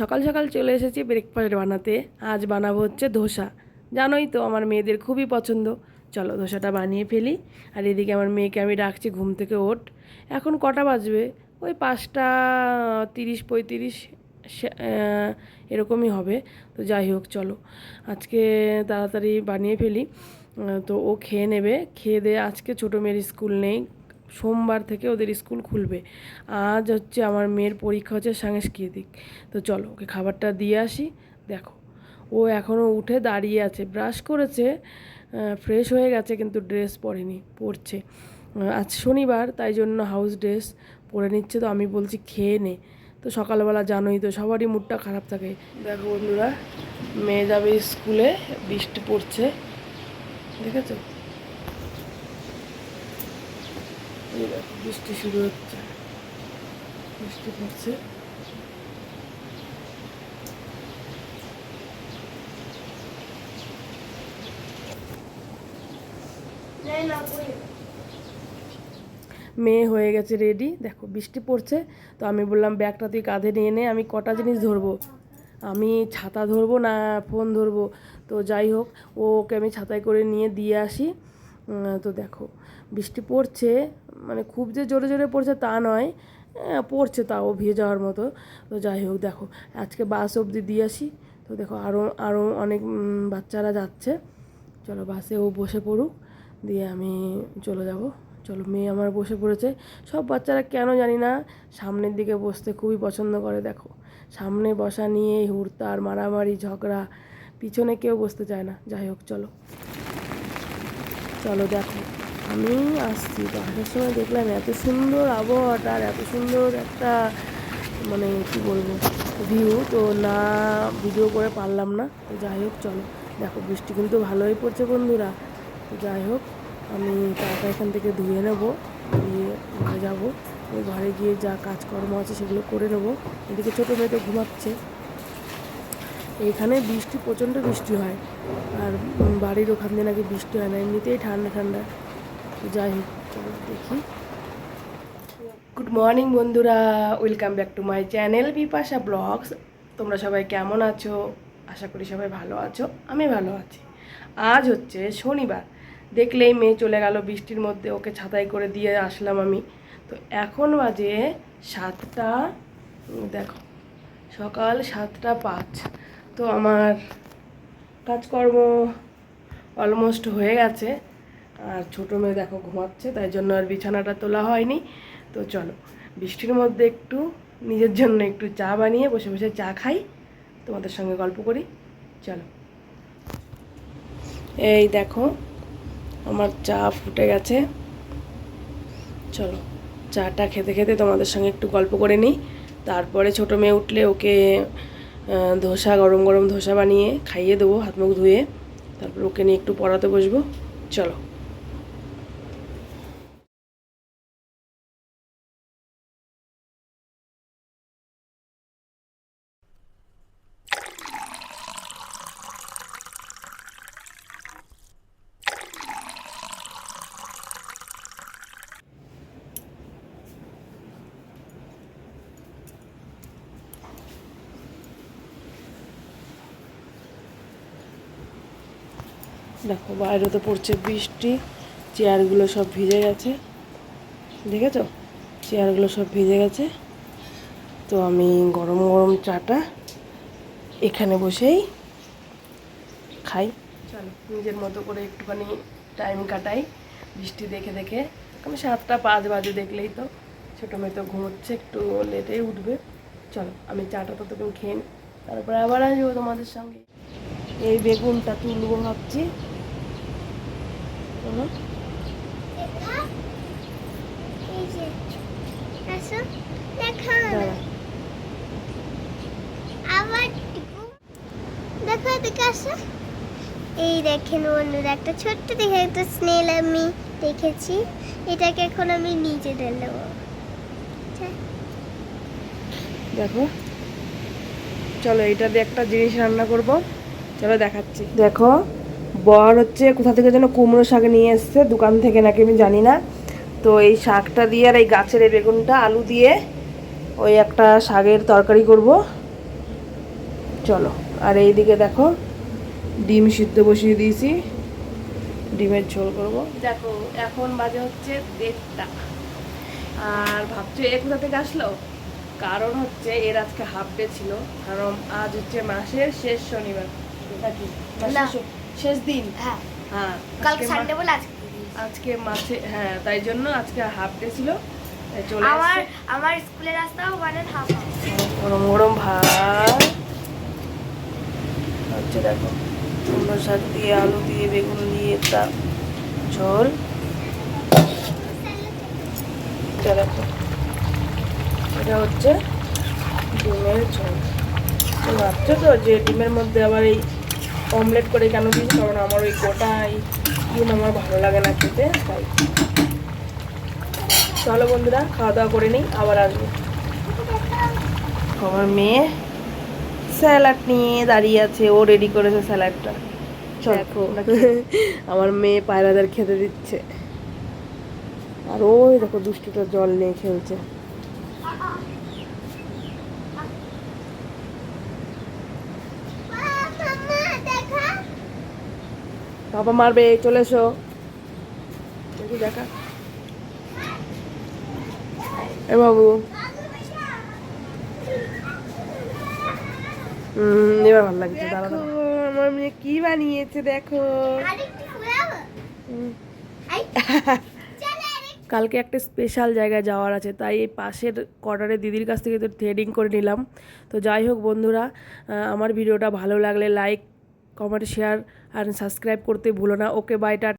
সকাল সকাল চলে এসেছি ব্রেকফাস্ট বানাতে। আজ বানাবো হচ্ছে ধোসা। জানোই তো, আমার মেয়েদের খুবই পছন্দ। চলো ধোসাটা বানিয়ে ফেলি। আর এদিকে আমার মেয়েকে আমি ডাকছি ঘুম থেকে ওঠ। এখন কটা বাজবে? ওই পাঁচটা তিরিশ, পঁয়ত্রিশ এরকমই হবে। তো যাই হোক, চলো। আজকে তাড়াতাড়ি বানিয়ে ফেলি। তো ও খেয়ে নেবে। খেয়ে দিয়ে আজকে ছোটো মেয়ের স্কুল নেই। সোমবার থেকে ওদের স্কুল খুলবে। আজ হচ্ছে আমার মেয়ের পরীক্ষা হচ্ছে সাংস্কৃতিক। তো চলো ওকে খাবারটা দিয়ে আসি। দেখো, ও এখনও উঠে দাঁড়িয়ে আছে। ব্রাশ করেছে ফ্রেশ হয়ে গেছে কিন্তু ড্রেস পরেনি, পরছে। আজ শনিবার, তাই জন্য হাউস ড্রেস পরে নিচ্ছে। তো আমি বলছি খেয়ে নে। তো সকালবেলা জানোই তো, সবারই মুডটা খারাপ থাকে। দেখো বন্ধুরা, মেয়ে যাবে স্কুলে, বৃষ্টি পড়ছে। দেখেছ? বৃষ্টি শুরু হচ্ছে। বৃষ্টি পড়ছে। মেয়ে হয়ে গেছে রেডি দেখো, বৃষ্টি পড়ছে, তো আমি বললাম, ব্যাগটা তুই কাঁধে নিয়ে নে, আমি কটা জিনিস ধরবো? আমি ছাতা ধরবো না ফোন ধরবো? তো যাই হোক, ওকে আমি ছাতায় করে নিয়ে দিয়ে আসি। তো দেখো, বৃষ্টি পড়ছে মানে খুব যে জোরে জোরে পড়ছে তা নয় পড়ছে তাও ভিজে যাওয়ার মতো। তো যাই হোক, দেখো, আজকে বাস অবধি দিয়ে আসি। তো দেখো আরও আরও অনেক বাচ্চারা যাচ্ছে। চলো বাসে ও বসে পড়ুক, দিয়ে আমি চলে যাব। চলো, মেয়ে আমার বসে পড়েছে। সব বাচ্চারা কেন জানি না, সামনের দিকে বসতে খুবই পছন্দ করে, দেখো। সামনে বসা নিয়ে হুড়তার মারামারি, ঝগড়া, পিছনে কেউ বসতে চায় না। যাই হোক, চলো। চলো দেখো। আমি আসছি। তো আসার সময় দেখলাম এত সুন্দর আবহাওয়াটা আর এত সুন্দর একটা মানে কি বলব ভিউ তো না ভিডিও করে পারলাম না। তো যাই হোক, চলো। দেখো, বৃষ্টি কিন্তু ভালোই পড়ছে বন্ধুরা। তো যাই হোক, আমি তাড়াতাড়ি এখান থেকে ধুয়ে নেব। দিয়ে ঘরে যাব। ঘরে গিয়ে যা কাজকর্ম আছে সেগুলো করে নেব। এদিকে ছোটো মেয়ে তো ঘুমাচ্ছে। এইখানে বৃষ্টি, প্রচণ্ড বৃষ্টি হয়। আর বাড়ির ওখান দিয়ে নাকি বৃষ্টি হয় না, এমনিতেই ঠান্ডা ঠান্ডা। যাই হোক দেখি। গুড মর্নিং বন্ধুরা welcome back to my channel Bipasha blogs তোমরা সবাই কেমন আছো? আশা করি সবাই ভালো আছো, আমি ভালো আছি। আজ হচ্ছে শনিবার। দেখলেই মেয়ে চলে গেল বৃষ্টির মধ্যে, ওকে ছাতাই করে দিয়ে আসলাম আমি। তো এখন বাজে সাতটা দেখো, সকাল সাতটা পাঁচ। তো আমার কাজকর্ম অলমোস্ট হয়ে গেছে। আর ছোটো মেয়ে দেখো ঘুমাচ্ছে, তাই জন্য আর বিছানাটা তোলা হয়নি। তো চলো, বৃষ্টির মধ্যে একটু নিজের জন্য একটু চা বানিয়ে বসে বসে চা খাই। তোমাদের সঙ্গে গল্প করি। চলো। এই দেখো, আমার চা ফুটে গেছে। চলো, চাটা খেতে খেতে তোমাদের সঙ্গে একটু গল্প করে নিই। তারপরে ছোটো মেয়ে উঠলে ওকে ধোসা, গরম গরম ধোসা বানিয়ে খাইয়ে দেবো, হাত মুখ ধুয়ে। তারপর ওকে নিয়ে একটু পড়াতে বসবো। চলো। দেখো, বাইরে তো পড়ছে বৃষ্টি, চেয়ারগুলো সব ভিজে গেছে। দেখেছ? চেয়ারগুলো সব ভিজে গেছে। তো আমি গরম গরম চাটা এখানে বসেই খাই। চলো, নিজের মতো করে একটুখানি টাইম কাটাই। বৃষ্টি দেখে দেখে, আমি সাতটা পাঁচ বাজে দেখলেই তো। ছোটো মেয়ে তো ঘুমোচ্ছে, একটু লেটেই উঠবে। চলো, আমি চাটা ততক্ষণ খেয়ে নিই তারপরে আবার আসব তোমাদের সঙ্গে। এই বেগুনটা তুলবো ভাবছি। যে আসো দেখো। এদিকে এই দেখেন বন্ধুরা একটা ছোট্ট দেখে একটা স্নেল আমি দেখেছি। এটাকে এখন আমি নিচে ঢেলে দেবো। আচ্ছা, দেখো। চলো এটা দিয়ে একটা জিনিস রান্না করব। চলো দেখাচ্ছি। দেখো। বর হচ্ছে কোথা থেকে যেন কুমড়ো শাক নিয়ে এসছে দোকান থেকে নাকি আমি জানি না। তো এই শাকটা দিয়ে আর এই গাছের এই বেগুনটা আলু দিয়ে ওই একটা শাকের তরকারি করব। চলো আর এই দিকে দেখো ডিম সিদ্ধ বসিয়ে দিয়েছি। ডিমের ঝোল করব। দেখো এখন বাজে হচ্ছে দেড়টা। আর ভাবছ এ কোথা থেকে আসলো? কারণ হচ্ছে এর আজকে হাফ ডে ছিল। কারণ আজ হচ্ছে মাসের শেষ শনিবার। নাকি শেষ দিন হ্যাঁ। হ্যাঁ কালকে সানডে বলে আজকে আজকে হ্যাঁ তাই জন্য আজকে হাফ ডে ছিল চলে আমার আমার স্কুলের রাস্তাও মানে হাফ গরম গরম ভাত। হচ্ছে দেখো কুমড়ো শাক দিয়ে আলু দিয়ে বেগুন দিয়ে তা ঝোল। দেখো এটা হচ্ছে ডিমের ঝোল। ভাবছ তো যে ডিমের মধ্যে আবার এই অমলেট করে কেন দিয়েছি কারণ আমার ওই গোটা এই ডিম আমার ভালো লাগে না খেতে তাই। চলো বন্ধুরা খাওয়া দাওয়া করে নিই আবার আসব। আমার মেয়ে স্যালাড নিয়ে দাঁড়িয়ে আছে ও রেডি করেছে স্যালাডটা। দেখো। আমার মেয়ে পায়রাদের খেতে দিচ্ছে। আর ওই দেখো দুষ্টুটা জল নিয়ে খেলছে। বাবা মারবে চলে এসো। দেখি দেখা। এ বাবু। হুম এবার ভালো লাগছে দাঁড়া দাঁড়া। আমার মেয়ে কি বানিয়েছে দেখো। আরেকটু ঘোরাবো হুম। আই। চলে আরেক কালকে একটা স্পেশাল জায়গায় যাওয়ার আছে তাই এই পাশের কোয়ার্টারে দিদির কাছ থেকে তো থ্রেডিং করে নিলাম। তো যাই হোক বন্ধুরা আমার ভিডিওটা ভালো লাগলে লাইক কমেন্ট শেয়ার আর সাবস্ক্রাইব করতে ভুলো না। Okay bye